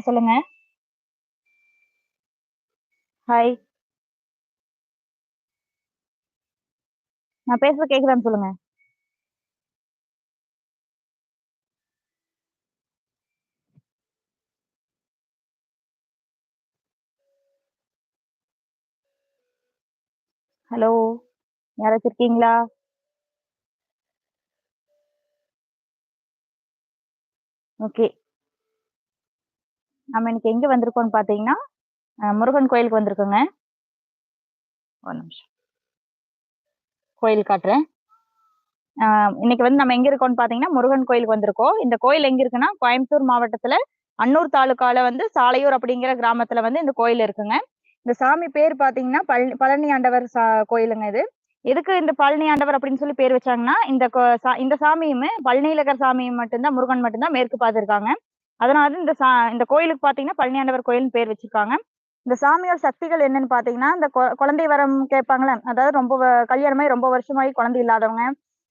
சொல்லுங்க. ஹாய் நான் பேசுறது கேக்குதான்னு சொல்லுங்க. ஹலோ யாராச்சும் இருக்கீங்களா? ஓகே நம்ம இன்னைக்கு எங்க வந்திருக்கோம்னு பாத்தீங்கன்னா முருகன் கோயிலுக்கு வந்திருக்கோங்க. ஒரு நிமிஷம். கோயில் காட்டுறேன். இன்னைக்கு வந்து நம்ம எங்க இருக்கோம்னு பாத்தீங்கன்னா முருகன் கோயிலுக்கு வந்திருக்கோம். இந்த கோயில் எங்க இருக்குன்னா கோயம்புத்தூர் மாவட்டத்துல அன்னூர் தாலுக்கால வந்து சாலையூர் அப்படிங்கிற கிராமத்துல வந்து இந்த கோயில் இருக்குங்க. இந்த சாமி பேர் பாத்தீங்கன்னா பழனி பழனி ஆண்டவர் சா கோயிலுங்க இது. எதுக்கு இந்த பழனி ஆண்டவர் அப்படின்னு சொல்லி பேர் வச்சாங்கன்னா இந்த கோ- சா- இந்த சாமியுமே பழனியில இருக்கிற சாமியும் மட்டும்தான் முருகன் மட்டும்தான் மேற்கு பார்த்திருக்காங்க. அதனால தான் இந்த சா இந்த கோயிலுக்கு பார்த்தீங்கன்னா பழனி ஆண்டவர் கோயில்னு பேர் வச்சிருக்காங்க. இந்த சாமியோட சக்திகள் என்னன்னு பார்த்தீங்கன்னா இந்த கொ- குழந்தை வரம் கேட்பாங்களே அதாவது ரொம்ப கல்யாணமாயி ரொம்ப வருஷமாயி குழந்தை இல்லாதவங்க.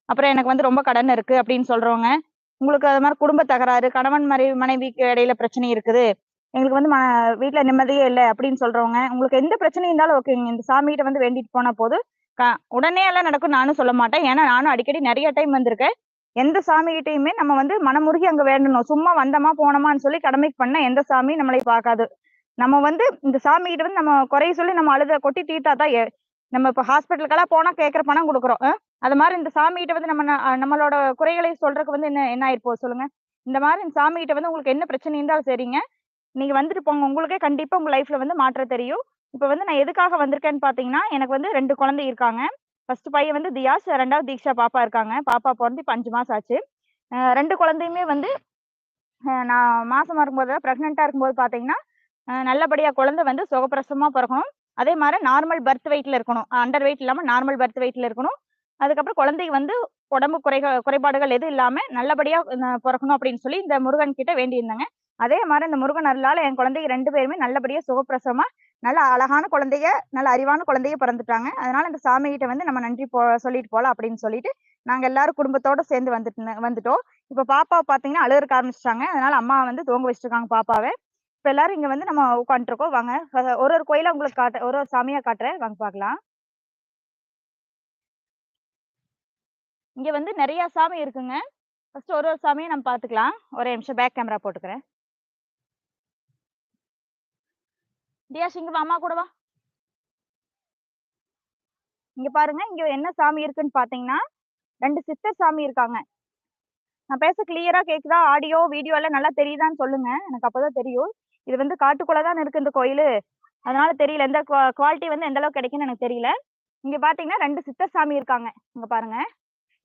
அப்புறம் எனக்கு வந்து ரொம்ப கடன் இருக்கு அப்படின்னு சொல்றவங்க. உங்களுக்கு அது மாதிரி குடும்ப தகராறு கணவன் மனைவி மனைவிக்கு இடையில பிரச்சனை இருக்குது. எங்களுக்கு வந்து ம- வீட்டில் நிம்மதியே இல்லை அப்படின்னு சொல்றவங்க. உங்களுக்கு எந்த பிரச்சனை இருந்தாலும் ஓகேங்க இந்த சாமிகிட்ட வந்து வேண்டிட்டு போன போது க- உடனே எல்லாம் நடக்கும் நானும் சொல்ல மாட்டேன். ஏன்னா நானும் அடிக்கடி நிறைய டைம் வந்திருக்கேன். எந்த சாமிகிட்டயுமே நம்ம வந்து மனமுருகி அங்க வேண்டணும். சும்மா வந்தோமா போனோமான்னு சொல்லி கடமைக்கு பண்ண எந்த சாமியும் நம்மளை பார்க்காது. நம்ம வந்து இந்த சாமிகிட்ட வந்து நம்ம குறைய சொல்லி நம்ம அழுத கொட்டி தீட்டா தான் நம்ம இப்ப ஹாஸ்பிட்டலுக்கெல்லாம் போனா கேட்கற பணம் கொடுக்குறோம். அது மாதிரி இந்த சாமிகிட்ட வந்து நம்ம நம்மளோட குறைகளை சொல்றதுக்கு வந்து என்ன என்ன ஆயிருப்போம் சொல்லுங்க? இந்த மாதிரி இந்த சாமிகிட்ட வந்து உங்களுக்கு என்ன பிரச்சனை இருந்தாலும் சரிங்க. நீங்க வந்துட்டு போங்க. உங்களுக்கே கண்டிப்பா உங்க லைஃப்ல வந்து மாற்றம் தெரியும். இப்ப வந்து நான் எதுக்காக வந்திருக்கேன்னு பாத்தீங்கன்னா எனக்கு வந்து ரெண்டு குழந்தை இருக்காங்க. ஃபர்ஸ்ட் பையன் வந்து தியாஸ் ரெண்டாவது தீக்ஷா பாப்பா இருக்காங்க. பாப்பா பிறந்து இப்போ அஞ்சு மாசம் ஆச்சு. ரெண்டு குழந்தையுமே வந்து நான் மாசமா இருக்கும்போது ப்ரெக்னெண்டா இருக்கும்போது பாத்தீங்கன்னா அஹ் நல்லபடியா குழந்தை வந்து சுகப்பிரசமாக பிறக்கணும். அதே மாதிரி நார்மல் பர்த் வெயிட்ல இருக்கணும். அண்டர் வெயிட் இல்லாம நார்மல் பர்த் வெயிட்ல இருக்கணும். அதுக்கப்புறம் குழந்தைக்கு வந்து உடம்பு குறைக குறைபாடுகள் எதுவும் இல்லாம நல்லபடியா பிறக்கணும் அப்படின்னு சொல்லி இந்த முருகன் கிட்ட வேண்டியிருந்தாங்க. அதே மாதிரி இந்த முருகன் அருளால என் குழந்தைங்க ரெண்டு பேருமே நல்லபடியா சுகப்பிரசவமா நல்ல அழகான குழந்தைய நல்ல அறிவான குழந்தைய பிறந்துட்டாங்க. அதனால இந்த சாமி கிட்ட வந்து நம்ம நன்றி போ சொல்லிட்டு போகலாம் அப்படின்னு சொல்லிட்டு நாங்க எல்லாரும் குடும்பத்தோட சேர்ந்து வந்துட்டு வந்துட்டோம். இப்ப பாப்பா பாத்தீங்கன்னா அழுகிறக்க ஆரம்பிச்சிட்டாங்க. அதனால அம்மா வந்து தூங்க வச்சிருக்காங்க பாப்பாவை. இப்ப எல்லாரும் இங்க வந்து நம்ம உட்காந்துருக்கோம் வாங்க. ஒரு ஒரு கோயில உங்களுக்கு காட்ட ஒரு ஒரு சாமியா காட்டுறேன். வாங்க பார்க்கலாம் இங்க வந்து நிறைய சாமி இருக்குங்க. ஃபர்ஸ்ட் ஒரு ஒரு சாமியை நம்ம பாத்துக்கலாம். ஒரே நிமிஷம் பேக் கேமரா போட்டுக்கிறேன். தியாஷ் இங்க வா, அம்மா கூட வா. இங்க பாருங்க இங்க என்ன சாமி இருக்குன்னு பாத்தீங்கன்னா ரெண்டு சிஸ்டர் சாமி இருக்காங்க. நான் பேச கிளியரா கேக்குதா? ஆடியோ வீடியோ எல்லாம் நல்லா தெரியுதான்னு சொல்லுங்க. எனக்கு அப்பதான் தெரியும். இது வந்து காட்டுக்குள்ளதான் இருக்கு இந்த கோயில். அதனால தெரியல. எந்த குவாலிட்டி வந்து எந்த அளவுக்கு கிடைக்கும்னு எனக்கு தெரியல. இங்க பாத்தீங்கன்னா ரெண்டு சித்தர் சாமி இருக்காங்க. இங்க பாருங்க.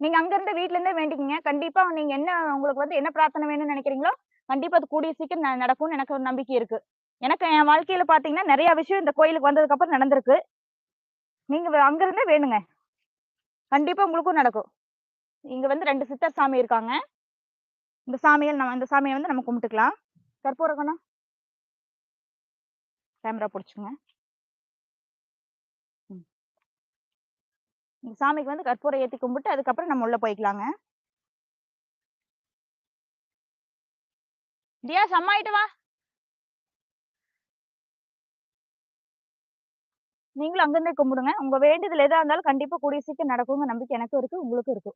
நீங்க அங்க இருந்து வீட்ல இருந்தே வேண்டிக்கிங்க. கண்டிப்பா நீங்க என்ன உங்களுக்கு வந்து என்ன பிரார்த்தனை வேணும்னு நினைக்கிறீங்களோ கண்டிப்பா அது கூடிய சீக்கிரம் நடக்கும்னு எனக்கு ஒரு நம்பிக்கை இருக்கு. எனக்கு என் வாழ்க்கையில பாத்தீங்கன்னா நிறைய விஷயம் இந்த கோயிலுக்கு வந்ததுக்கு அப்புறம் நடந்திருக்கு. நீங்க வே- இருந்தே வேணுங்க. கண்டிப்பா உங்களுக்கும் நடக்கும். இங்க வந்து ரெண்டு சித்தர் சாமி இருக்காங்க. இந்த சாமியை நம்ம இந்த சாமியை வந்து நம்ம கும்பிட்டுக்கலாம். கற்பூரகணம். கேமரா பிடிச்சுங்க ம். இந்த சாமிக்கு வந்து கற்பூரம் ஏற்றி கும்பிட்டு அதுக்கப்புறம் நம்ம உள்ள போய்க்கலாங்க. டியா சம்மாயிட்டு வா. நீங்களும் அங்கிருந்தே கும்பிடுங்க. உங்க வேண்டியதுல எதா இருந்தாலும் கண்டிப்பா கூடிய சீக்கிரம் நடக்குங்க நம்பிக்கை எனக்கும் இருக்கு உங்களுக்கும் இருக்கு.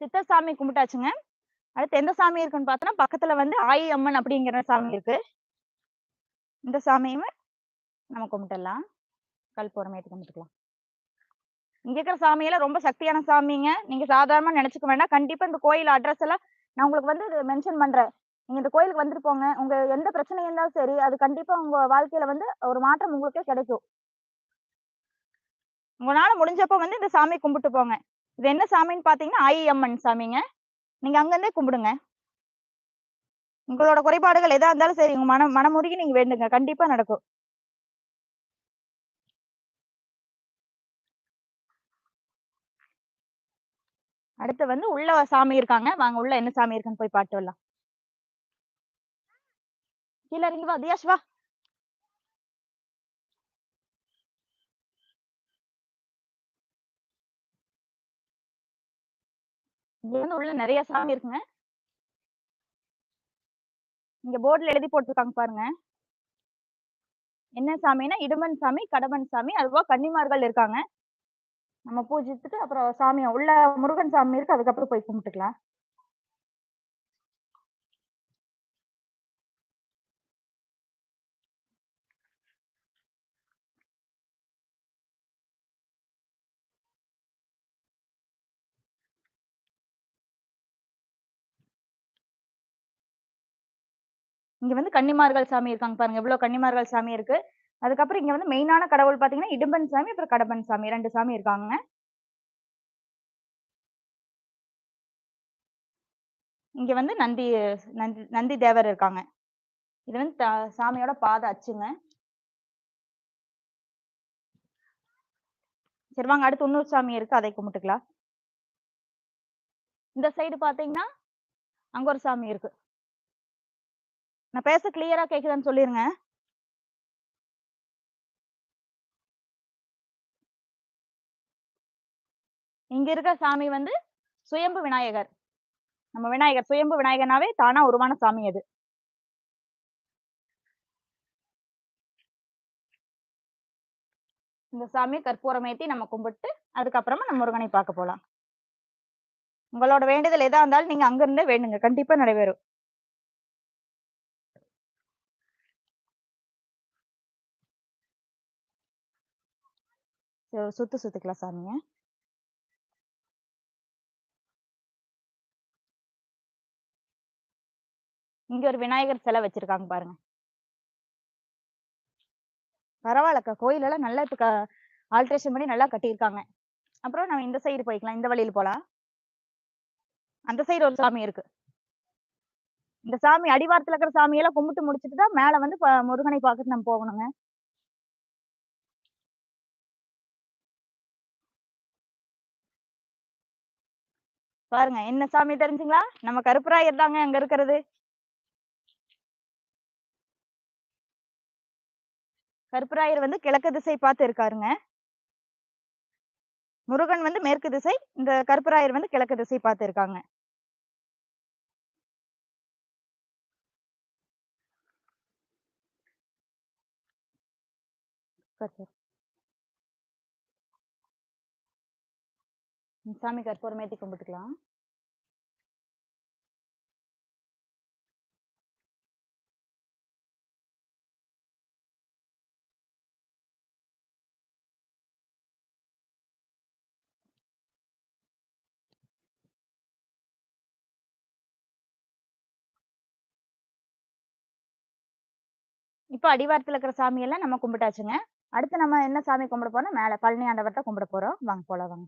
சித்தர் சாமி கும்பிட்டாச்சுங்க. அடுத்து எந்த சாமி இருக்குன்னு பார்த்தோன்னா பக்கத்துல வந்து ஆயி அம்மன் அப்படிங்கிற சாமி இருக்கு. இந்த சாமியுமே நம்ம கும்பிட்டுடலாம். கல் ஏற்றி கும்பிட்டுக்கலாம். இங்க இருக்கிற சாமியெல்லாம் ரொம்ப சக்தியான சாமிங்க. நீங்க சாதாரணமா நினைச்சுக்க வேண்டாம். கண்டிப்பா இந்த கோயில் அட்ரஸ் எல்லாம் நான் உங்களுக்கு வந்து மென்ஷன் பண்றேன். நீங்க இந்த கோயிலுக்கு வந்துட்டு போங்க. உங்க எந்த பிரச்சனை இருந்தாலும் சரி அது கண்டிப்பா உங்க வாழ்க்கையில வந்து ஒரு மாற்றம் உங்களுக்கே கிடைக்கும். உங்களால முடிஞ்சப்ப வந்து இந்த சாமி கும்பிட்டு போங்க. இது என்ன சாமின்னு பாத்தீங்கன்னா ஆயி அம்மன் சாமிங்க. நீங்க அங்கிருந்தே கும்பிடுங்க. உங்களோட குறைபாடுகள் எதா இருந்தாலும் சரி உங்க மனம் மனமுருகி நீங்க வேண்டுங்க. கண்டிப்பா நடக்கும். அடுத்து வந்து உள்ள சாமி இருக்காங்க. வாங்க உள்ள என்ன சாமி இருக்குன்னு போய் பாட்டு வரலாம். கீழே இறங்கி வா தியாஷ் வா. இங்க வந்து உள்ள நிறைய சாமி இருக்குங்க. இங்க போர்டுல எழுதி போட்டிருக்காங்க பாருங்க. என்ன சாமின்னா இடுமன் சாமி கடமன் சாமி அதுபோக கன்னிமார்கள் இருக்காங்க. நம்ம பூஜித்துட்டு அப்புறம் சாமியை உள்ள முருகன் சாமி இருக்கு அதுக்கப்புறம் போய் கும்பிட்டுக்கலாம். இங்க வந்து கன்னிமார்கள் சாமி இருக்காங்க பாருங்க. எவ்வளவு கன்னிமார்கள் சாமி இருக்கு? அதுக்கப்புறம் இங்க வந்து மெயினான கடவுள் பாத்தீங்கன்னா இடும்பன் சாமி அப்புறம் கடம்பன் சாமி ரெண்டு சாமி இருக்காங்க இங்க வந்து நந்தி நந்தி நந்தி தேவர் இருக்காங்க. இது வந்து சாமியோட பாத அச்சுங்க. சரி வாங்க அடுத்து இன்னொரு சாமி இருக்கு அதை கும்பிட்டுக்கலாம். இந்த சைடு பாத்தீங்கன்னா அங்க ஒரு சாமி இருக்கு. நான் பேச கிளியரா கேக்குதான்னு சொல்லிருங்க. இங்க இருக்க சாமி வந்து சுயம்பு விநாயகர். நம்ம விநாயகர் சுயம்பு விநாயகர்னாவே தானா உருவான சாமி அது. இந்த சாமியை கற்பூரம் ஏத்தி நம்ம கும்பிட்டு அதுக்கப்புறமா நம்ம முருகனை பார்க்க போலாம். உங்களோட வேண்டுதல் எதா இருந்தாலும் நீங்க அங்கிருந்தே வேணுங்க வேண்டுங்க. கண்டிப்பா நிறைவேறும். சரி, சுத்து சுத்துக்கலாம் சாமிங்க இங்க ஒரு விநாயகர் சிலை வச்சிருக்காங்க பாருங்க. பரவாயில்லக்கா. கோயில் எல்லாம் நல்லா இப்ப ஆல்ட்ரேஷன் பண்ணி நல்லா கட்டியிருக்காங்க. அப்புறம் நம்ம இந்த சைடு போய்க்கலாம். இந்த வழியில போலாம். அந்த சைடு ஒரு சாமி இருக்கு. இந்த சாமி அடிவாரத்துல இருக்கிற சாமியெல்லாம் கும்பிட்டு முடிச்சிட்டு தான் மேல வந்து முருகனை பார்த்துட்டு நம்ம போகணுங்க. பாருங்க என்ன சாமி தெரிஞ்சுங்களா? நம்ம கருப்பராயர் தாங்க அங்க இருக்கிறது. கருப்பராயர் வந்து கிழக்கு திசை பார்த்து இருக்காருங்க முருகன் வந்து மேற்கு திசை இந்த கருப்பராயர் வந்து கிழக்கு திசை பார்த்து இருக்காங்க சாமி கற்பூரம் கும்பிட்டுக்கலாம். இப்போ அடிவாரத்துல இருக்கிற சாமி எல்லாம் நம்ம கும்பிட்டாச்சுங்க. அடுத்து நம்ம என்ன சாமி கும்பிட போறோம்? மேல பழனி ஆண்டவர்கிட்ட கும்பிட போறோம். வாங்க போலாம் வாங்க.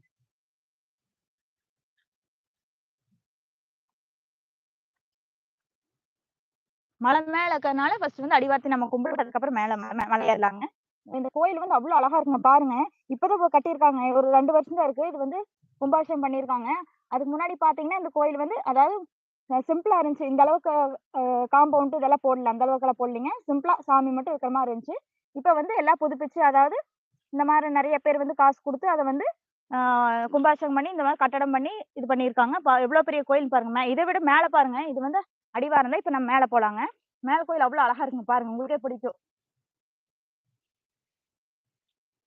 மலை மேல இருக்கறனால ஃபர்ஸ்ட் வந்து அடிவாரத்தை நம்ம கும்பிடுறதுக்கு அப்புறம் மேல மலை ஏறலாங்க இந்த கோயில் வந்து அவ்வளவு அழகா இருக்குங்க பாருங்க. இப்பதான் கட்டியிருக்காங்க. ஒரு ரெண்டு வருஷம் தான் இருக்கு. இது வந்து கும்பாபிஷேகம் பண்ணியிருக்காங்க. அதுக்கு முன்னாடி பாத்தீங்கன்னா இந்த கோயில் வந்து அதாவது சிம்பிளா இருந்துச்சு. இந்த அளவுக்கு காம்பவுண்ட் இதெல்லாம் போடல. அந்த அளவுக்கு எல்லாம் போடலீங்க சிம்பிளா சாமி மட்டும் இருக்கிற மாதிரி இருந்துச்சு. இப்போ வந்து எல்லாம் புதுப்பிச்சு அதாவது இந்த மாதிரி நிறைய பேர் வந்து காசு கொடுத்து அதை வந்து கும்பாஷகம் பண்ணி இந்த மாதிரி கட்டடம் பண்ணி இது பண்ணியிருக்காங்க. எவ்வளோ பெரிய கோயில் பாருங்க. இதை விட மேலே பாருங்க. இது வந்து அடிவாரம் தான். இப்போ நம்ம மேலே போலாங்க. மேலே கோயில் அவ்வளோ அழகா இருக்குங்க. பாருங்க. உங்களுக்கே பிடிக்கும்.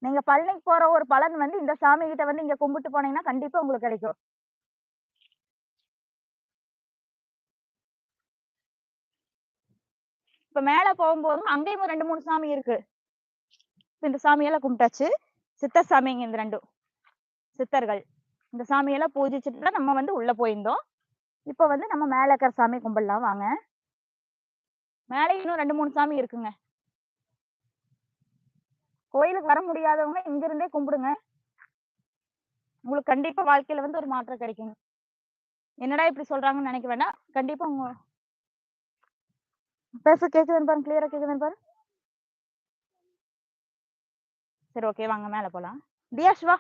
நீங்க பழனிக்கு போற ஒரு பலன் வந்து இந்த சாமி கிட்ட வந்து இங்க கும்பிட்டு போனீங்கன்னா கண்டிப்பா உங்களுக்கு கிடைக்கும். இப்ப மேல போகும்போதும் அங்கேயும் ரெண்டு மூணு சாமி இருக்கு. இந்த சாமியெல்லாம் கும்பிட்டாச்சு. சித்தர் சாமிங்க இந்த ரெண்டும். சித்தர்கள். இந்த சாமியெல்லாம் பூஜிச்சுட்டு தான் நம்ம வந்து உள்ள போயிருந்தோம். இப்ப வந்து நம்ம மேல இருக்கிற சாமி கும்பிடலாம் வாங்க. மேலே இன்னும் ரெண்டு மூணு சாமி இருக்குங்க. கோயிலுக்கு வர முடியாதவங்க இங்க இருந்தே கும்பிடுங்க. உங்களுக்கு கண்டிப்பா வாழ்க்கையில வந்து ஒரு மாற்றம் கிடைக்கும் என்னடா இப்படி சொல்றாங்கன்னு நினைக்க வேண்டாம். கண்டிப்பா உங்க பேச கேக்குதுன்னு பாருங்க கிளியரா கேக்குதுன்னு பாரு. சரி ஓகே வாங்க மேல போலாம். தியாஷ் வா.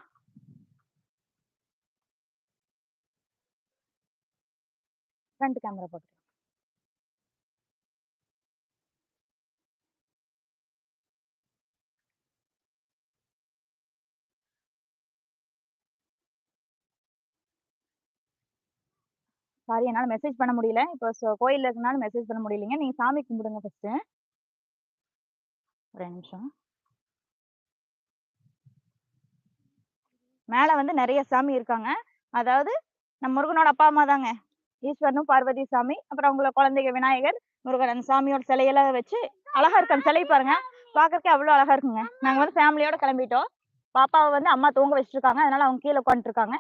ஃப்ரண்ட் கேமரா போட்டு. சாரி என்னால் மெசேஜ் பண்ண முடியல. இப்போ சோ இருக்கனால மெசேஜ் பண்ண முடியலைங்க. நீங்க சாமி கும்பிடுங்க ஃபஸ்ட்டு ஒரு நிமிஷம். மேல வந்து நிறைய சாமி இருக்காங்க. அதாவது நம்ம முருகனோட அப்பா, அம்மா தாங்க. ஈஸ்வரனும், பார்வதி சாமி, அப்புறம் அவங்கள குழந்தைங்க விநாயகர், முருகன் அந்த சாமியோட சிலையெல்லாம் வச்சு அழகா இருக்கும் அந்த சிலை பாருங்க. பார்க்கறக்கே அவ்வளோ அழகா இருக்குங்க. நாங்கள் வந்து ஃபேமிலியோட கிளம்பிட்டோம். பாப்பாவை வந்து அம்மா தூங்க வச்சிருக்காங்க அதனால அவங்க கீழே உட்காந்துருக்காங்க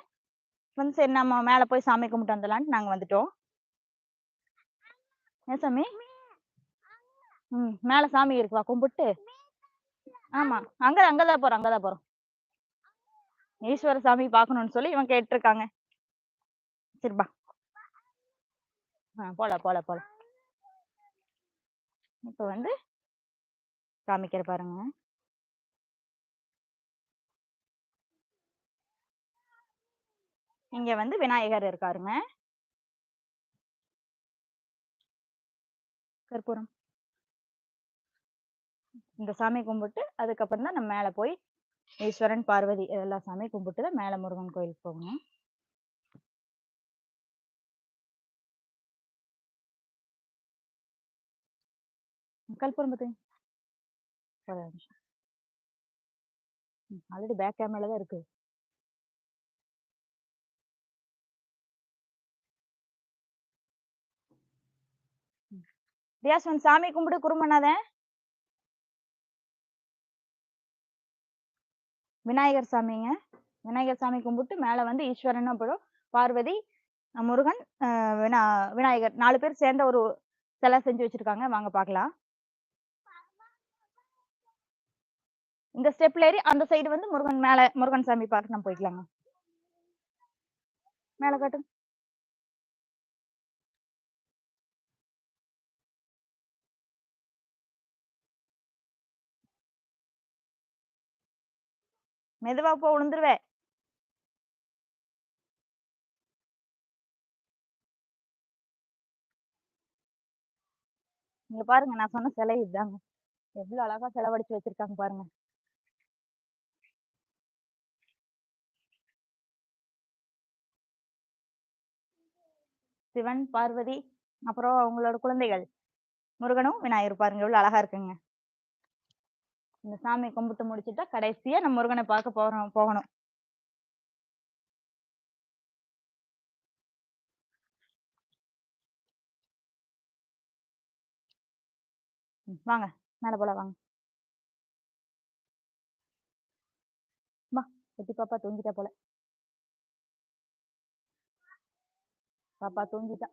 வந்து சரி நம்ம மேலே போய் சாமி கும்பிட்டு வந்துடலான்ட்டு நாங்கள் வந்துட்டோம். ஏன் சாமி? ம். மேலே சாமி இருக்குவா கும்பிட்டு ஆமாம் அங்கே அங்கே தான் போகிறோம் அங்கே தான் போகிறோம் ஈஸ்வர சாமி பார்க்கணும்னு சொல்லி இவன் கேட்டுருக்காங்க. சரிப்பா ஆ போல போல போல இப்போ வந்து காமிக்கிற பாருங்க. இங்க வந்து விநாயகர் இருக்காருங்க. கற்பூரம். இந்த சாமி கும்பிட்டு, அதுக்கப்புறம் தான் நம்ம மேலே போய் ஈஸ்வரன், பார்வதி எல்லா சாமியும் கும்பிட்டு தான் மேலே முருகன் கோயிலுக்கு போகணும். கற்பூரம் பத்தி ஆல்ரெடி பேக் கேமரால தான் இருக்கு. ரியாஸ் சாமி கும்பிடு குறும் விநாயகர் சாமிங்க. விநாயகர் சாமி கும்பிட்டு மேல வந்து ஈஸ்வரன் அப்புறம் பார்வதி, முருகன், அ விநாயகர் நாலு பேர் சேர்ந்த ஒரு சிலை செஞ்சு வச்சிருக்காங்க. வாங்க பார்க்கலாம். இந்த ஸ்டெப்ல ஏறி அந்த சைடு வந்து முருகன் மேல முருகன் சாமி பார்க்க நம்ம போய்க்கலாங்க. மேல காட்டுங்க. மெதுவா போ விழுந்துருவ. இங்க பாருங்க நான் சொன்ன சிலை இதுதாங்க எவ்வளவு அழகா செலவடிச்சு வச்சிருக்காங்க பாருங்க. சிவன், பார்வதி, அப்புறம் அவங்களோட குழந்தைகள். முருகனும், விநாயகர் பாருங்க எவ்வளவு அழகா இருக்குங்க. இந்த சாமி கும்பிட்டு முடிச்சுட்டா கடைசியா நம்ம முருகனை பார்க்க போறோம் போகணும். வாங்க. மேல போல வாங்க. வா குட்டி பாப்பா தூங்கிட்டா போல. பாப்பா தூங்கிட்டா.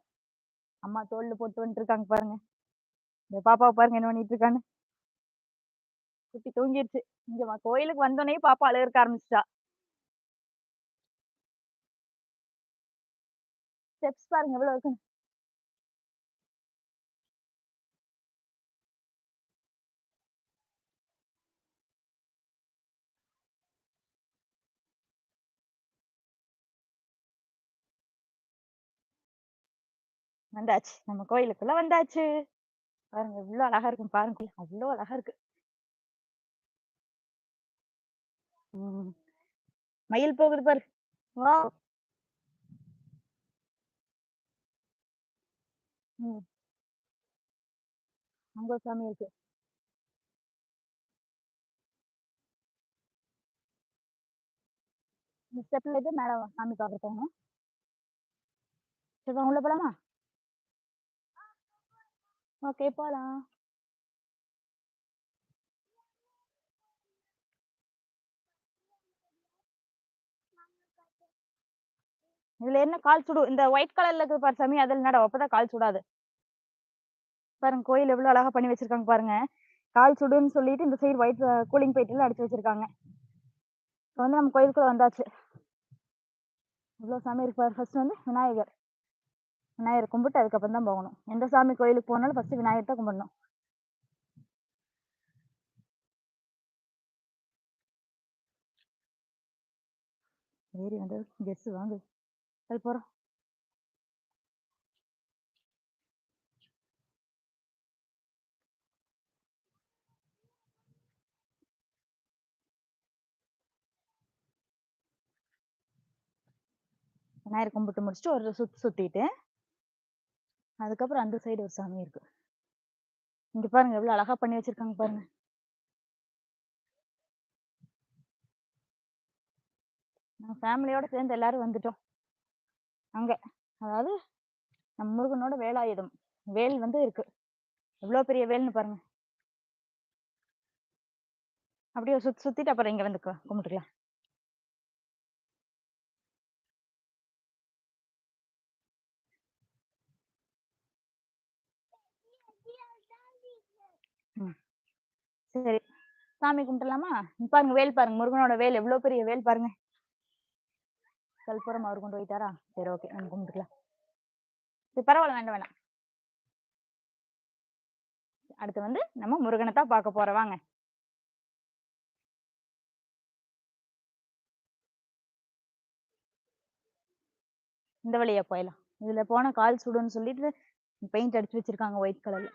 அம்மா தோல்லு போட்டு வந்துட்டு இருக்காங்க பாருங்க. இந்த பாப்பாவை பாருங்க என்ன பண்ணிட்டு இருக்கான்னு. குட்டி தூங்கிருச்சு. இங்க கோயிலுக்கு வந்தோடனே பாப்பா அழுகறக்கு ஆரம்பிச்சுட்டா. ஸ்டெப்ஸ் பாருங்க எவ்வளவு இருக்குன்னு. வந்தாச்சு. நம்ம கோயிலுக்குள்ள வந்தாச்சு. பாருங்க எவ்வளவு அழகா இருக்கும் பாருங்க. அவ்வளவு அழகா இருக்கு. மயில் போகுது பாரு. வா அங்க சாமி இருக்கு. ஸ்டெப்ல ஏறி மேல சாமி பார்க்க போகணும். சரி உள்ள போலாமா? ஓகே போலாம். இதுல என்ன கால் சுடும். இந்த ஒயிட் கலர்ல இருக்குது பாரு சாமி அதுல நட. அப்பதான் கால் சுடாது. பாருங்க கோயில் எவ்வளோ அழகா பண்ணி வச்சிருக்காங்க பாருங்க. கால் சுடுன்னு சொல்லிட்டு இந்த சைடு ஒயிட் கூலிங் பெயிண்ட்லாம் அடிச்சு வச்சிருக்காங்க. இப்போ வந்து நம்ம கோயிலுக்குள்ள வந்தாச்சு. இவ்வளோ சாமி இருக்கு ஃபர்ஸ்ட் வந்து விநாயகர். விநாயகர் கும்பிட்டு அதுக்கப்புறம் தான் போகணும். எந்த சாமி கோயிலுக்கு போனாலும் ஃபர்ஸ்ட் விநாயகர் தான் கும்பிடணும். ஏறி வந்து கெஸ் வாங்கு. அது போறோம். விநாயகர் கும்பிட்டு முடிச்சுட்டு ஒரு சுத்து சுத்திட்டு அதுக்கப்புறம் அந்த சைடு ஒரு சாமி இருக்கு. இங்க பாருங்க எவ்வளவு அழகா பண்ணி வச்சிருக்காங்க பாருங்க. நாங்க ஃபேமிலியோட சேர்ந்து எல்லாரும் வந்துட்டோம். அங்க. அதாவது நம் முருகனோட வேலாயுதம் வேல் வந்து இருக்கு. எவ்வளவு பெரிய வேல்னு பாருங்க. அப்படியே சுத்தி சுத்திட்டு அப்புறம் இங்க வந்து கும்பிட்டுக்கலாம். சரி. சாமி கும்பிட்டுலாமா? பாருங்க வேல் பாருங்க. முருகனோட வேல் எவ்வளவு பெரிய வேல் பாருங்க. கல்புரம் அவர் கொண்டு போயிட்டாரா? சரி ஓகே நம்ம கும்பிட்டுக்கலாம். சரி பரவாயில்ல. வேண்டாம் வேணாம் அடுத்து வந்து நம்ம முருகனை தான் பார்க்க போறோம். வாங்க. இந்த வழியா போயிடலாம் இதுல போனா கால் சுடுன்னு சொல்லிட்டு பெயிண்ட் அடிச்சு வச்சிருக்காங்க ஒயிட் கலர்ல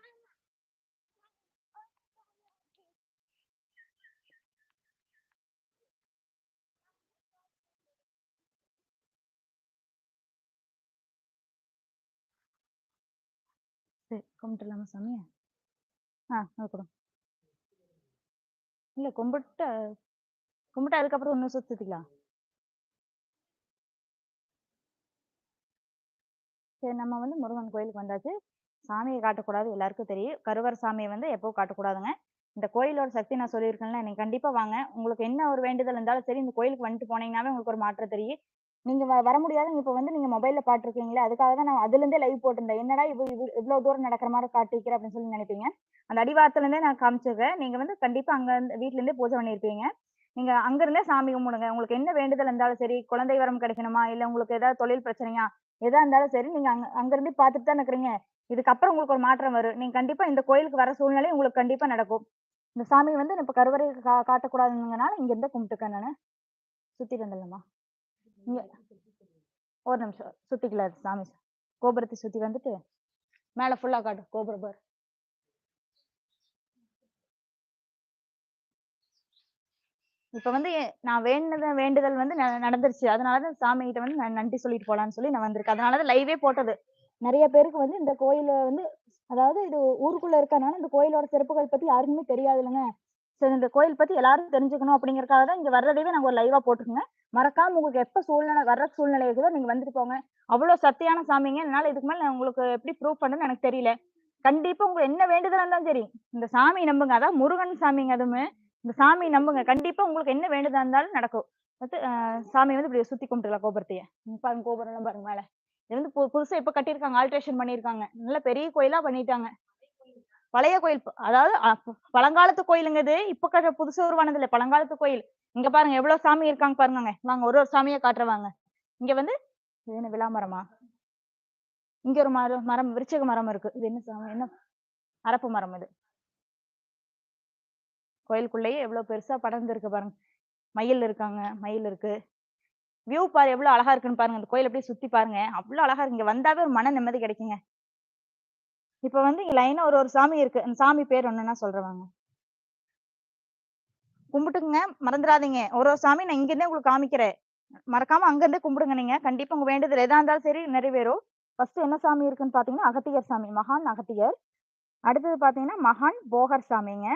சரி கும்பிட்டுலாமா சாமி? ஆ அது இல்ல கும்பிட்டு கும்பிட்டு அதுக்கப்புறம் இன்னும் சுத்திக்கலாம் சரி நம்ம வந்து முருகன் கோயிலுக்கு வந்தாச்சு. சாமியை காட்டக்கூடாது எல்லாருக்கும் தெரியும். கருவர் சாமியை வந்து எப்போ காட்டக்கூடாதுங்க. இந்த கோயிலோட சக்தி நான் சொல்லியிருக்கேன்ல நீங்க கண்டிப்பா வாங்க. உங்களுக்கு என்ன ஒரு வேண்டுதல் இருந்தாலும் சரி இந்த கோயிலுக்கு வந்துட்டு போனீங்கன்னாவே உங்களுக்கு ஒரு மாற்றம் தெரியும். நீங்க வ- வர முடியாது. இப்ப வந்து நீங்க மொபைல்ல பாத்துருக்கீங்களா அதுக்காக தான் நான் அதுல இருந்தே லைவ் போட்டிருந்தேன். என்னடா இவ்வளவு இவ்வளவு தூரம் நடக்கிற மாதிரி காட்டிக்கிறேன் அப்படின்னு சொல்லி நினைப்பீங்க. அந்த அடிவாரத்துல இருந்தே நான் காமிச்சிருக்கேன். நீங்க வந்து கண்டிப்பா அங்க இருந்து இருந்தே பூஜை பண்ணிருப்பீங்க. நீங்க அங்க இருந்தே சாமி கும்பிடுங்க. உங்களுக்கு என்ன வேண்டுதல் இருந்தாலும் சரி குழந்தை வரம் கிடைக்கணுமா? இல்ல உங்களுக்கு ஏதாவது தொழில் பிரச்சனையா? எதா இருந்தாலும் சரி நீங்க அங்க அங்க இருந்து பாத்துட்டு தான் இருக்கிறீங்க இதுக்கப்புறம் உங்களுக்கு ஒரு மாற்றம் வரும். நீங்க கண்டிப்பா இந்த கோயிலுக்கு வர சூழ்நிலை உங்களுக்கு கண்டிப்பா நடக்கும். இந்த சாமி வந்து இப்ப கருவறை கா காட்டக்கூடாதுங்கனால இங்க இருந்து கும்பிட்டுக்கேன் நானு. சுத்திட்டு வந்துடலாமா? இங்க ஒரு நிமிஷம் சுத்திக்கல சாமி. கோபுரத்தை சுத்தி வந்துட்டு மேல ஃபுல்லா காட்டு கோபுரம் பார். இப்ப வந்து நான் வேண்டுனத வேண்டுதல் வந்து ந- நடந்துருச்சு. அதனாலதான் சாமி கிட்ட வந்து நான் நன்றி சொல்லிட்டு போலான்னு சொல்லி நான் வந்திருக்கேன். அதனாலதான் லைவே போட்டது. நிறைய பேருக்கு வந்து இந்த கோயில வந்து அதாவது இது ஊருக்குள்ள இருக்கனால இந்த கோயிலோட சிறப்புகள் பத்தி யாருக்குமே தெரியாது இல்லைங்க சரி இந்த கோயில் பத்தி எல்லாரும் தெரிஞ்சுக்கணும் அப்படிங்கறதுக்காக தான் இங்க வர்றதையே நாங்க ஒரு லைவா போட்டுருங்க மறக்காம உங்களுக்கு எப்ப சூழ்நிலை வர்ற சூழ்நிலை இருக்குதோ நீங்க வந்துட்டு போங்க. அவ்வளவு சத்தியான சாமிங்க. என்னால இதுக்கு மேல நான் உங்களுக்கு எப்படி ப்ரூவ் பண்ணுன்னு எனக்கு தெரியல. கண்டிப்பா உங்களுக்கு என்ன வேண்டுதலா இருந்தாலும் சரி இந்த சாமி நம்புங்க. அதான் முருகன் சாமிங்க அதுவுமே இந்த சாமி நம்புங்க. கண்டிப்பா உங்களுக்கு என்ன வேண்டுதா இருந்தாலும் நடக்கும். வந்து சாமி வந்து இப்படி சுத்தி கும்பிட்டுக்கலாம் கோபுரத்தையே. பாருங்க கோபுரம் எல்லாம் பாருங்க மேல. இது வந்து புதுசா இப்ப கட்டியிருக்காங்க ஆல்ட்ரேஷன் பண்ணிருக்காங்க நல்ல பெரிய கோயிலா பண்ணிட்டாங்க. பழைய கோயில் அதாவது பழங்காலத்து கோயிலுங்கிறது இப்ப கட்ட புதுசு உருவானது இல்ல பழங்காலத்து கோயில். இங்க பாருங்க எவ்வளவு சாமி இருக்காங்க பாருங்க வாங்க ஒரு ஒரு சாமியை காட்டுறவாங்க. இங்க வந்து இது என்ன விழா மரமா? இங்க ஒரு மரம் மரம் விருச்சக மரம் இருக்கு. இது என்ன சாமி? என்ன? அரப்பு மரம் இது. கோயிலுக்குள்ளேயே எவ்வளவு பெருசா படர்ந்து இருக்கு பாருங்க. மயில் இருக்காங்க மயில் இருக்கு. வியூ பாரு எவ்வளவு அழகா இருக்குன்னு பாருங்க. இந்த கோயில் அப்படியே சுத்தி பாருங்க. அவ்வளவு அழகா இருக்கு. இங்க வந்தாவே ஒரு மன நிம்மதி கிடைக்குங்க. இப்ப வந்து இங்க லைனா ஒரு ஒரு சாமி இருக்கு. அந்த சாமி பேர் ஒண்ணுன்னா சொல்றவாங்க கும்பிட்டுங்க மறந்துடாதீங்க. ஒரு ஒரு சாமி நான் இங்கிருந்தே உங்களுக்கு காமிக்கிறேன். மறக்காம அங்கிருந்தே கும்பிடுங்க நீங்க. கண்டிப்பா உங்க வேண்டுதல் எதா இருந்தாலும் சரி நிறைவேறும். ஃபர்ஸ்ட் என்ன சாமி இருக்குன்னு பாத்தீங்கன்னா அகத்தியர் சாமி. மகான் அகத்தியர். அடுத்தது பாத்தீங்கன்னா மகான் போகர் சாமிங்க.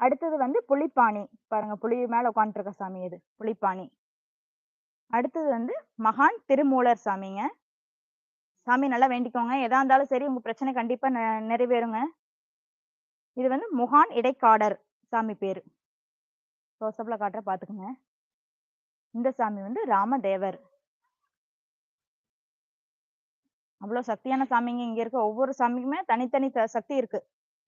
அடுத்தது வந்து புலிப்பாணி. பாருங்க புலி மேல உட்காந்துருக்க சாமி இது புலிப்பாணி. அடுத்தது வந்து மகான் திருமூலர் சாமிங்க. சாமி நல்லா வேண்டிக்கோங்க. எதா இருந்தாலும் சரி உங்க பிரச்சனை கண்டிப்பா நிறைவேறுங்க. இது வந்து முகான் இடைக்காடர் சாமி பேரு. ரோசப்ல காட்டுற பாத்துக்கோங்க. இந்த சாமி வந்து ராமதேவர். அவ்வளவு சக்தியான சாமிங்க இங்க இருக்க ஒவ்வொரு சாமிக்குமே தனித்தனி ச- சக்தி இருக்கு.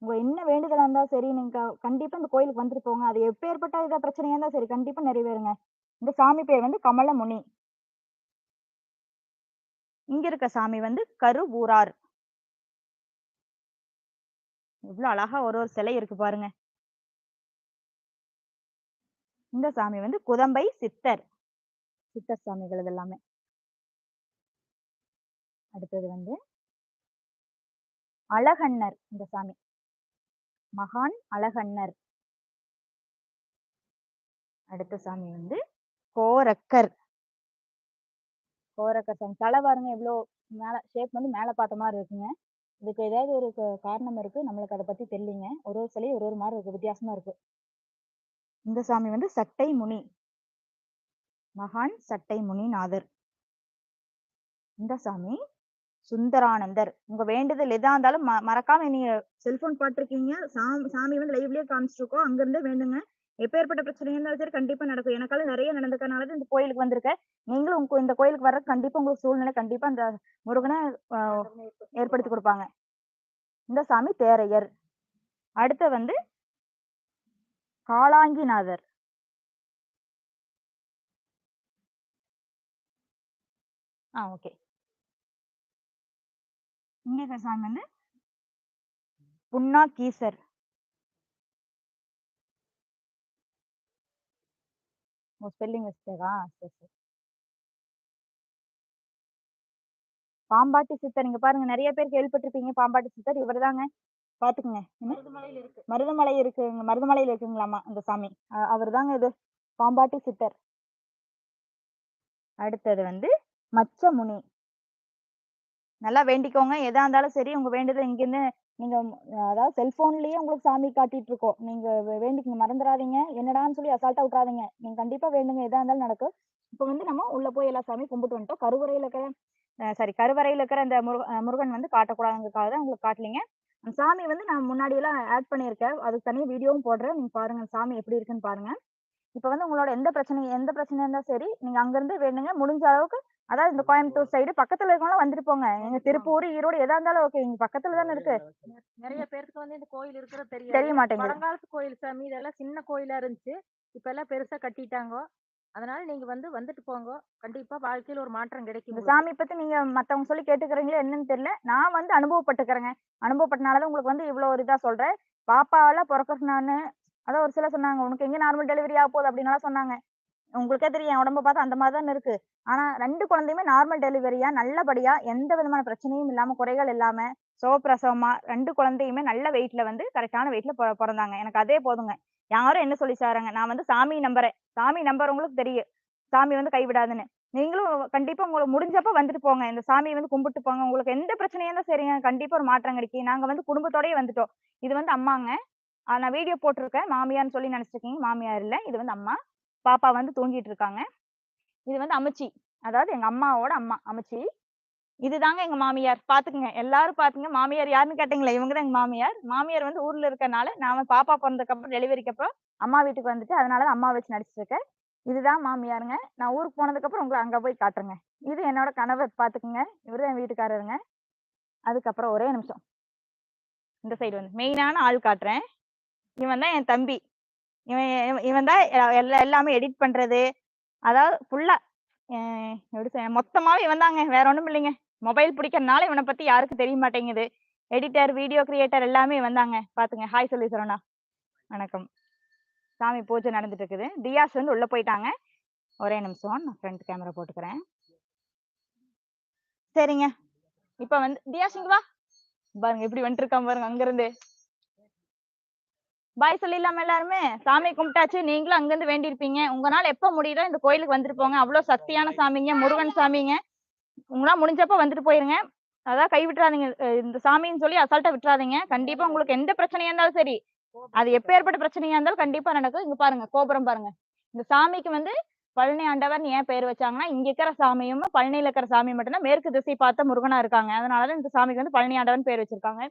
உங்க என்ன வேண்டுதலா இருந்தா சரி நீங்க கண்டிப்பா இந்த கோயிலுக்கு வந்துட்டு போங்க. அது எப்பேற்பட்ட இத பிரச்சனையா இருந்தா சரி கண்டிப்பா நிறைவேறுங்க. இந்த சாமி பேர் வந்து கமலமுனி. இங்க இருக்க சாமி வந்து கருவூரார். எவ்வளவு அழகா ஒரு ஒரு சிலை இருக்கு பாருங்க. இந்த சாமி வந்து குதம்பை சித்தர். சித்தர் சாமிகள் இது எல்லாமே அடுத்தது வந்து அழகண்ணர் இந்த சாமி. மகான் அழகண்ணர். அடுத்த சாமி வந்து கோரக்கர். கோரக்கர் தலை பாருங்க எவ்வளோ மேலே ஷேப் வந்து மேலே பார்த்த மாதிரி இருக்குங்க. இதுக்கு ஏதாவது ஒரு காரணம் இருக்குது நம்மளுக்கு அதை பற்றி தெரியலிங்க. ஒரு ஒரு சிலையும் ஒரு ஒரு மாதிரி இருக்குது வித்தியாசமாக இருக்குது இந்த சாமி வந்து சட்டை முனி. மகான் சட்டை முனிநாதர். இந்த சாமி சுந்தரானந்தர். உங்க வேண்டுதல் எதா இருந்தாலும் ம- மறக்காம நீங்க செல்போன் பாட்டிருக்கீங்க சாமி சாமி வந்து லைவ்லயே காமிச்சிருக்கோம். அங்க இருந்தே வேண்டுங்க. எப்பேற்பட்ட பிரச்சனை இருந்தாலும் சரி கண்டிப்பா நடக்கும். எனக்கால நிறைய நடந்துக்கனால இந்த கோயிலுக்கு வந்திருக்கேன். நீங்களும் உங்க இந்த கோயிலுக்கு வர்றது கண்டிப்பா உங்களுக்கு சூழ்நிலை கண்டிப்பா அந்த முருகனை ஏற்படுத்தி கொடுப்பாங்க. இந்த சாமி தேரையர். அடுத்து வந்து காளாங்கிநாதர். ஆ ஓகே. இங்க இருக்கிற சாமி வந்து புன்னாக்கீசர் ஓ ஸ்பெல்லிங் மிஸ்டேக்கா? சரி சரி. பாம்பாட்டி சித்தர் இங்க பாருங்க நிறைய பேர் கேள்விப்பட்டிருப்பீங்க. பாம்பாட்டி சித்தர் இவர்தாங்க பாத்துக்குங்க என்ன? மருதமலை இருக்குங்க மருதமலையில இருக்குங்களாமா அந்த சாமி. அவர் தாங்க இது. பாம்பாட்டி சித்தர். அடுத்தது வந்து மச்சமுனி. நல்லா வேண்டிக்கோங்க. எதா இருந்தாலும் சரி உங்க வேண்டுதல் இங்கிருந்து நீங்க அதாவது செல்போன்லயே உங்களுக்கு சாமி காட்டிட்டு இருக்கோம். நீங்க வேண்டிக்கு மறந்துடாதீங்க என்னடான்னு சொல்லி அசால்ட்டா விட்றாதீங்க நீங்க கண்டிப்பா வேண்டுங்க எதா இருந்தாலும் நடக்கும். இப்போ வந்து நம்ம உள்ள போய் எல்லா சாமி கும்பிட்டு வந்துட்டோம். கருவறையில இருக்கிற சாரி கருவறையில இருக்கிற அந்த முருகன் வந்து காட்டக்கூடாதுங்கிறதுக்காக தான் உங்களுக்கு காட்டலீங்க. அந்த சாமி வந்து நான் முன்னாடி எல்லாம் ஆட் பண்ணியிருக்கேன். அதுக்கு தனியாக வீடியோவும் போடுறேன். நீங்க பாருங்க சாமி எப்படி இருக்குன்னு பாருங்க. இப்போ வந்து உங்களோட எந்த பிரச்சனை எந்த பிரச்சனை இருந்தா சரி நீங்க அங்கிருந்து வேணுங்க முடிஞ்ச அளவுக்கு அதாவது இந்த கோயம்புத்தூர் சைடு பக்கத்துல இருக்கவங்க வந்துட்டு போங்க. எங்க திருப்பூர் ஈரோடு எதா இருந்தாலும் ஓகே இங்க பக்கத்துல தானே இருக்கு. நிறைய பேருக்கு வந்து இந்த கோயில் இருக்கிறது தெரிய தெரியாது மாட்டேங்குது. பழங்காலத்து கோயில் சாமி இதெல்லாம் சின்ன கோயிலா இருந்துச்சு. இப்ப எல்லாம் பெருசா கட்டிட்டாங்க. அதனால நீங்க வந்து வந்துட்டு போங்க. கண்டிப்பா வாழ்க்கையில ஒரு மாற்றம் கிடைக்கும் இந்த. சாமி பத்தி நீங்க மத்தவங்க சொல்லி கேட்டுக்கிறீங்களோ என்னன்னு தெரியல. நான் வந்து அனுபவப்பட்டுக்கிறேங்க. அனுபவப்பட்டனாலதான் உங்களுக்கு வந்து இவ்வளவு ஒரு இதா சொல்றேன். பாப்பாவால பிறக்கிறது நானு அதான் ஒரு சிலர் சொன்னாங்க உனக்கு எங்க நார்மல் டெலிவரி ஆக போகுது? அப்படின்னாலும் சொன்னாங்க. உங்களுக்கே தெரியும் என் உடம்ப பார்த்தா அந்த மாதிரி தான் இருக்கு. ஆனா ரெண்டு குழந்தையுமே நார்மல் டெலிவரியா நல்லபடியா எந்த விதமான பிரச்சனையும் இல்லாம குறைகள் இல்லாம சோப்பிரசவமா ரெண்டு குழந்தையுமே நல்ல வெயிட்ல வந்து கரெக்டான வெயிட்ல பிறந்தாங்க. எனக்கு அதே போதுங்க. யாரும் என்ன சொல்லி சாருங்க? நான் வந்து சாமி நம்புறேன். சாமி நம்பர் உங்களுக்கு தெரியும். சாமி வந்து கைவிடாதுன்னு. நீங்களும் கண்டிப்பா உங்களுக்கு முடிஞ்சப்ப வந்துட்டு போங்க. இந்த சாமியை வந்து கும்பிட்டு போங்க. உங்களுக்கு எந்த பிரச்சனையா இருந்தா சரிங்க. கண்டிப்பா ஒரு மாற்றம் கிடைக்கும். நாங்க வந்து குடும்பத்தோடயே வந்துட்டோம். இது வந்து அம்மாங்க. நான் வீடியோ போட்டிருக்கேன். மாமியார்னு சொல்லி நினைச்சிருக்கீங்க. மாமியார் இல்ல. இது வந்து அம்மா. பாப்பா வந்து தூங்கிட்டு இருக்காங்க இது வந்து அம்மச்சி அதாவது எங்க அம்மாவோட அம்மா அம்மச்சி இதுதாங்க எங்க மாமியார். பாத்துக்குங்க. எல்லாரும் பாத்துங்க. மாமியார் யாருன்னு கேட்டீங்களா? இவங்க தான் எங்க மாமியார். மாமியார் வந்து ஊர்ல இருக்கறனால நாம பாப்பா பிறந்ததுக்கு அப்புறம் டெலிவரிக்கு அப்புறம் அம்மா வீட்டுக்கு வந்துட்டு அதனால அம்மா வச்சு நடிச்சிட்டு இருக்கேன் இதுதான் மாமியாருங்க. நான் ஊருக்கு போனதுக்கு அப்புறம் உங்களை அங்க போய் காட்டுறேங்க. இது என்னோட கணவர். பாத்துக்குங்க. இவரு என் வீட்டுக்காரருங்க. அதுக்கப்புறம் ஒரே நிமிஷம். இந்த சைடு வந்து. மெயினான ஆள் காட்டுறேன். இவன் தான் என் தம்பி. இவன் இவன்- தான் எல்லா எல்லாமே எடிட் பண்றது. அதாவது ஃபுல்லா எப்படி சொல்ல மொத்தமாவே இவன் தாங்க வேற ஒண்ணும் இல்லைங்க. மொபைல் பிடிக்கிறதுனால இவனை பத்தி யாருக்கும் தெரிய மாட்டேங்குது. எடிட்டர் வீடியோ கிரியேட்டர் எல்லாமே வந்தாங்க பாத்துங்க ஹாய் சொல்லி சரவணா. வணக்கம். சாமி பூஜை நடந்துட்டு இருக்குது தியாஸ் வந்து உள்ள போயிட்டாங்க. ஒரே நிமிஷம் நான் ஃப்ரண்ட் கேமரா போட்டுக்கிறேன். சரிங்க. இப்ப வந்து தியாஸ் இங்க வா. பாருங்க எப்படி வந்துட்டு இருக்கான் பாருங்க அங்க இருந்து பாய் சொல்லிடலாமா எல்லாருமே? சாமி கும்பிட்டாச்சு. நீங்களும் அங்கிருந்து வேண்டி இருப்பீங்க உங்களால எப்ப முடியுதோ இந்த கோயிலுக்கு வந்துட்டு போங்க. அவ்வளவு சக்தியான சாமிங்க முருகன் சாமிங்க. உங்களால முடிஞ்சப்ப வந்துட்டு போயிருங்க. அதான் கை விட்டுறாதீங்க. இந்த சாமின்னு சொல்லி அசால்ட்டா விட்டுறாதீங்க. கண்டிப்பா உங்களுக்கு எந்த பிரச்சனையா இருந்தாலும் சரி. அது எப்பேற்பட்ட பிரச்சனையா இருந்தாலும் கண்டிப்பா நடக்கும். இங்க பாருங்க கோபுரம் பாருங்க. இந்த சாமிக்கு வந்து பழனி ஆண்டவர் ஏன் பேர் வச்சாங்கன்னா இங்க இருக்கிற சாமியும் பழனியில இருக்கிற சாமி மட்டும்தான் மேற்கு திசை பார்த்த முருகனா இருக்காங்க. அதனாலதான் இந்த சாமிக்கு வந்து பழனி ஆண்டவன் பேர் வச்சிருக்காங்க.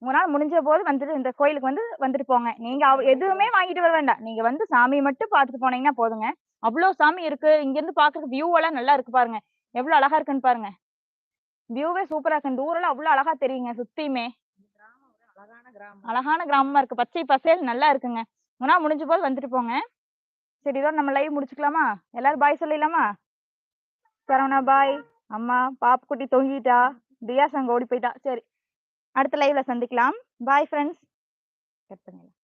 உங்களால முடிஞ்ச போது வந்துட்டு இந்த கோயிலுக்கு வந்து வந்துட்டு போங்க. நீங்க அவ- எதுவுமே வாங்கிட்டு வர வேண்டாம். நீங்க வந்து சாமியை மட்டும் பார்த்துட்டு போனீங்கன்னா போதுங்க. அவ்வளவு சாமி இருக்கு. இங்க இருந்து பாக்குறதுக்கு வியூ எல்லாம் நல்லா இருக்கு பாருங்க. எவ்வளவு அழகா இருக்குன்னு பாருங்க. வியூவே சூப்பரா இருக்கு. இந்த ஊரெல்லாம் அவ்வளவு அழகா தெரியுங்க சுத்தியுமே. கிராமம் அழகான கிராமம் அழகான கிராமமா இருக்கு. பச்சை பசேல் நல்லா இருக்குங்க. உங்களால் முடிஞ்ச போது வந்துட்டு போங்க. சரி இதோட நம்ம லைவ் முடிச்சுக்கலாமா? எல்லாரும் பாய் சொல்லிடலாமா? சரவணா பாய் அம்மா பாப்பு குட்டி தொங்கிட்டா. தியாஸ் சங்க ஓடி போயிட்டா. சரி. அடுத்த லைவ்ல சந்திக்கலாம். பாய் ஃப்ரெண்ட்ஸ் கட் பண்ணிடலாம்.